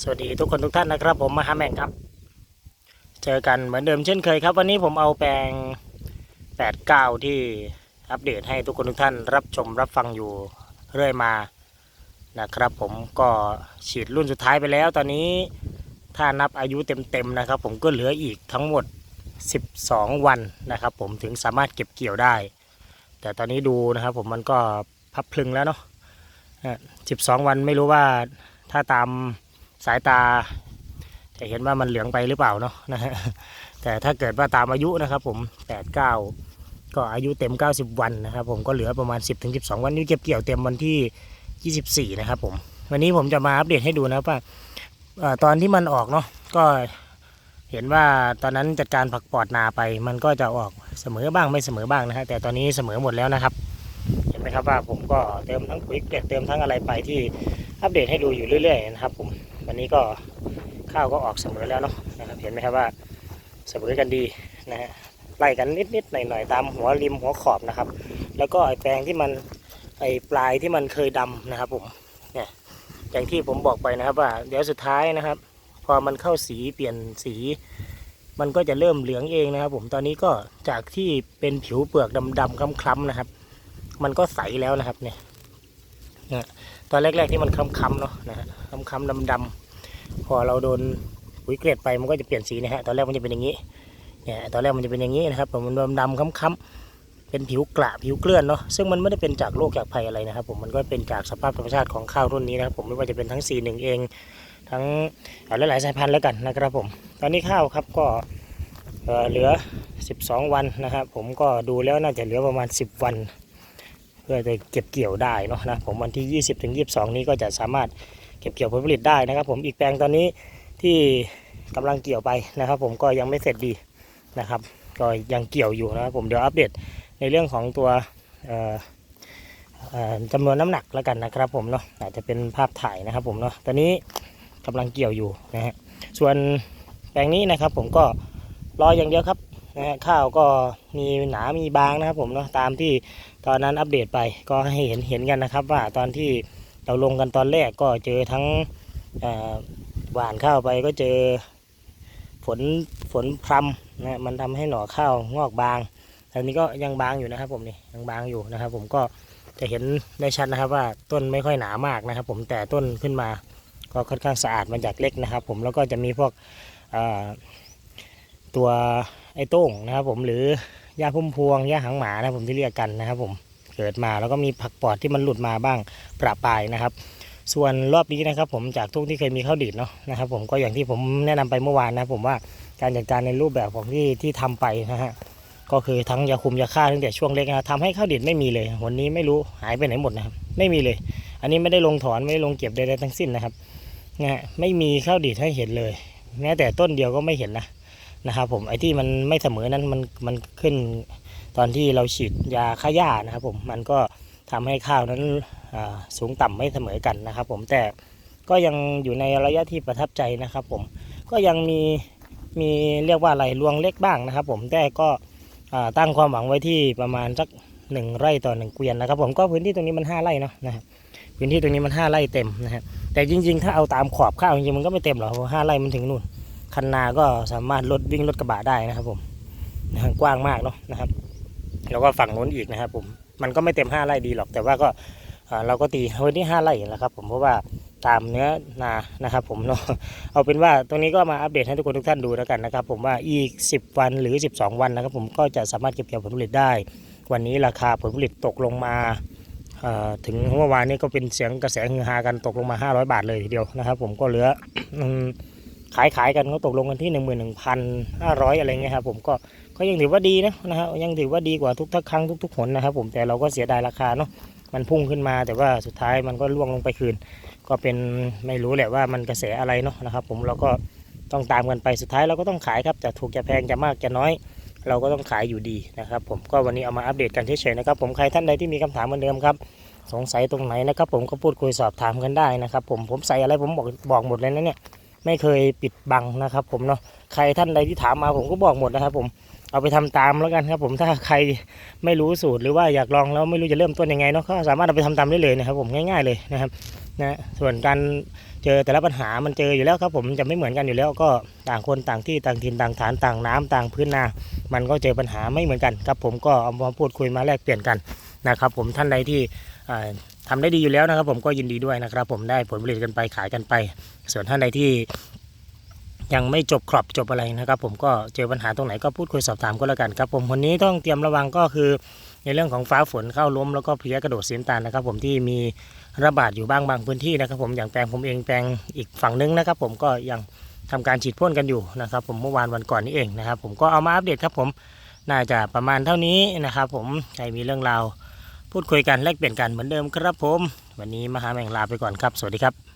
สวัสดีทุกคนทุกท่านนะครับ ผมมาฮาแมงครับ เจอกันเหมือนเดิมเช่นเคยครับ วันนี้ผมเอาแปลง 89 ที่อัปเดตให้ทุกคนทุกท่านรับชมรับฟังอยู่เรื่อยมานะครับ ผมก็ฉีดรุ่นสุดท้ายไปแล้ว ตอนนี้ถ้านับอายุเต็มๆนะครับ ผมก็เหลืออีกทั้งหมด 12 วันนะครับ ผมถึงสามารถเก็บเกี่ยวได้ แต่ตอนนี้ดูนะครับ ผมมันก็พับพลึงแล้วเนาะนะ12 วันไม่รู้ว่าถ้าตาม สายตา จะเห็นว่ามันเหลืองไปหรือเปล่าเนาะนะฮะแต่ถ้าเกิดว่าตามอายุนะครับ ผม8 9ก็อายุเต็ม 90 วันนะครับผมก็เหลือประมาณ 10-12 วันนี้เก็บเกี่ยวเต็มวันที่ 24 นะครับผมวันนี้ผมจะมาอัปเดตให้ดูนะว่าตอนที่มันออกเนาะก็เห็นว่าตอนนั้นจัดการผักปอดนาไป มันก็จะออกเสมอบ้างไม่เสมอบ้างนะฮะแต่ตอนนี้เสมอหมดแล้วนะครับ เห็นไหมครับว่าผมก็เติมทั้งปุ๋ยเกล็ดเติมทั้งอะไรไปที่ อัปเดตให้ดูอยู่เรื่อยๆนะครับผมวันนี้ก็ข้าวก็ออกเสมอแล้วเนาะนะครับเห็นไหมครับว่าเสมอกันดีนะฮะไล่กันนิดๆหน่อยๆตามหัวริมหัวขอบนะครับ แล้วก็ไอ้แปลงที่มันไอ้ปลายที่มันเคยดำนะครับผมเนี่ยอย่างที่ผมบอกไปนะครับว่าเดี๋ยวสุดท้ายนะครับ พอมันเข้าสีเปลี่ยนสี มันก็จะเริ่มเหลืองเองนะครับ ผมตอนนี้ก็จากที่เป็นผิวเปลือกดำๆคล้ำๆนะครับ มันก็ใสแล้วนะครับเนี่ย นี่ยตอนแรกๆที่มันค้ำๆเนาะนะฮะค้ำๆดำๆพอเราโดนปุ๋ยเกล็ดไปมันก็จะเปลี่ยนสีนะฮะตอนแรกมันจะเป็นอย่างนี้เนี่ยตอนแรกมันจะเป็นอย่างนี้นะครับผมมันดำๆค้ำๆเป็นผิวกระผิวเกลื่อนเนาะซึ่งมันไม่ได้เป็นจากโรคจากภัยอะไรนะครับ ผมมันก็เป็นจากสภาพธรรมชาติของข้าวรุ่นนี้นะครับผมไม่ว่าจะเป็นทั้ง C1 เอง ทั้งหลายๆสายพันธุ์แล้วกันนะครับผม ตอนนี้ข้าวครับก็เอ่อเหลือ 12 วันนะครับผมก็ดูแล้วน่าจะเหลือประมาณ 10 วัน เพื่อจะเก็บเกี่ยวได้เนาะนะผมวันที่ 20ถึง22 นี้ก็จะสามารถเก็บเกี่ยวผลผลิตได้นะครับ ผมอีกแปลงตอนนี้ที่กำลังเกี่ยวไปนะครับ ผมก็ยังไม่เสร็จดีนะครับ ก็ยังเกี่ยวอยู่นะครับผมเดี๋ยวอัปเดตในเรื่องของตัวจำนวนน้ำหนักแล้วกันนะครับ ผมเนาะอาจจะเป็นภาพถ่ายนะครับ ผมเนาะตอนนี้กำลังเกี่ยวอยู่นะฮะส่วนแปลงนี้นะครับ ผมก็รออย่างเดียวครับ นะฮะข้าวก็มีหนามีบางนะครับผมเนาะตามที่ตอนนั้นอัปเดตไปก็ให้เห็นเห็นกันนะครับ ว่าตอนที่เราลงกันตอนแรกก็เจอทั้งเอ่อหวานข้าวไปก็เจอฝนฝนพรำนะมันทำให้หน่อข้าวงอกบางแต่นี้ก็ยังบางอยู่นะครับผมนี่ยังบางอยู่นะครับ ผมก็จะเห็นได้ชัดนะครับว่าต้นไม่ค่อยหนามากนะครับ ผมแต่ต้นขึ้นมาก็ค่อนข้างสะอาดมาจากเล็กนะครับ ผมแล้วก็จะมีพวกตัว ไอ้โต้งนะครับผมหรือหญ้าพุ่มพวงหญ้าหางหมานะผมที่เรียกกันนะครับผมเกิดมาแล้วก็มีผักปอดที่มันหลุดมาบ้างประปายนะครับ ส่วนรอบนี้นะครับผมจากทุ่งที่เคยมีข้าวดีดเนาะนะครับผมก็อย่างที่ผมแนะนำไปเมื่อวานนะผมว่าการจัดการในรูปแบบของที่ที่ทำไปนะฮะก็คือทั้งยาคุมยาฆ่าตั้งแต่ช่วงเล็กนะทำให้ข้าวดีดไม่มีเลยวันนี้ไม่รู้หายไปไหนหมดนะครับไม่มีเลย อันนี้ไม่ได้ลงถอนไม่ได้ลงเก็บใดๆทั้งสิ้นนะครับนะฮะไม่มีข้าวดีดให้เห็นเลยแม้แต่ต้นเดียวก็ไม่เห็นนะ นะครับผมไอ้ที่มันไม่เสมอนั้นมันมันขึ้นตอนที่เราฉีดยาฆ่าหญ้านะครับผมมันก็ทำให้ข้าวนั้นสูงต่ำไม่เสมอกันนะครับ ผมแต่ก็ยังอยู่ในระยะที่ประทับใจนะครับ ผมก็ยังมีมีเรียกว่าอะไรรวงเล็กบ้างนะครับ ผมแต่ก็ตั้งความหวังไว้ที่ประมาณสักหนึ่งไร่ต่อหนึ่งเกวียนนะครับ ผมก็พื้นที่ตรงนี้มันห้าไร่เนาะนะครับพื้นที่ตรงนี้มันห้าไร่เต็มนะฮะแต่จริง ๆ ถ้าเอาตามขอบข้าวจริงๆมันก็ไม่เต็มหรอกห้าไร่มันถึงนู่น คันนาก็สามารถรถวิ่งรถกระบะได้นะครับผมนะฮะกว้างมากเนาะนะครับ แล้วก็ฝั่งนู้นอีกนะครับผมมันก็ไม่เต็มห้าไร่ดีหรอก แต่ว่าก็เราก็ตีไว้ที่ห้าไร่แหละครับผมเพราะว่าตามเนื้อนานะครับผมเนาะเอาเป็นว่าตรงนี้ก็มาอัปเดตให้ทุกคนทุกท่านดูแล้วกันนะครับผมว่าอีก 10 วันหรือ 12 วันนะครับผมก็จะสามารถเก็บเกี่ยวผลผลิตได้ วันนี้ราคาผลผลิตตกลงมาถึงเมื่อวานนี้ก็เป็นเสียงกระแสฮือฮากันตกลงมา 500 บาทเลยทีเดียวนะครับ ผมก็เหลือ ขายขายกันก็ตกลงกันที่หนึ่งหมื่นหนึ่งพันห้าร้อยอะไรเงี้ยครับผมก็ก็ยังถือว่าดีนะนะครับยังถือว่าดีกว่าทุกทุกครั้งทุกๆหนนะครับผมแต่เราก็เสียดายราคาเนาะมันพุ่งขึ้นมาแต่ว่าสุดท้ายมันก็ล่วงลงไปคืน ก็เป็นไม่รู้แหละว่ามันกระแสอะไรเนาะนะครับผมเราก็ต้องตามกันไปสุดท้ายเราก็ต้องขายครับจะถูกจะแพงจะมากจะน้อย เราก็ต้องขายอยู่ดีนะครับผมก็วันนี้เอามาอัปเดตกันเฉยๆนะครับผมใครท่านใดที่มีคำถามเหมือนเดิมครับสงสัยตรงไหนนะครับผมก็พูดคุยสอบถามกันได้นะครับผมผมใส่อะไรผมบอกบอกหมดเลยนะเนี่ย ไม่เคยปิดบังนะครับ ผมเนาะใครท่านใดที่ถามมาผมก็บอกหมดนะครับ ผมเอาไปทำตามแล้วกันครับ ผมถ้าใครไม่รู้สูตรหรือว่าอยากลองแล้วไม่รู้จะเริ่มต้นยังไงเนาะก็สามารถเอาไปทำตามได้เลยนะครับ ผมง่าย ๆเลยนะครับนะส่วนการเจอแต่ละปัญหามันเจออยู่แล้วครับ ผมจะไม่เหมือนกันอยู่แล้วก็ต่างคนต่างที่ต่างถิ่นต่างฐานต่างน้ำต่างพื้นนา มันก็เจอปัญหาไม่เหมือนกันครับ ผมก็เอามาพูดคุยมาแลกเปลี่ยนกันนะครับ ผมท่านใดที่ อ่าทำได้ดีอยู่แล้วนะครับ ผมก็ยินดีด้วยนะครับ ผมได้ผลผลิตกันไปขายกันไป ส่วนท่านใดที่ยังไม่จบครอบจบอะไรนะครับ ผมก็เจอปัญหาตรงไหนก็พูดคุยสอบถามก็แล้วกันครับ ผมวันนี้ต้องเตรียมระวังก็คือ ในเรื่องของฟ้าฝนเข้าล้มแล้วก็เพลี้ยกระโดดเสียนตาลนะครับ ผมที่มีระบาดอยู่บ้างบางพื้นที่นะครับ ผมอย่างแปลงผมเองแปลงอีกฝั่งนึงนะครับ ผมก็ยังทำการฉีดพ่นกันอยู่นะครับ ผมเมื่อวานวันก่อนนี้เองนะครับ ผมก็เอามาอัปเดตครับ ผมน่าจะประมาณเท่านี้นะครับ ผมใครมีเรื่องราว พูดคุยกันแลกเปลี่ยนกันเหมือนเดิมครับผม วันนี้มหาแมงลาไปก่อนครับ สวัสดีครับ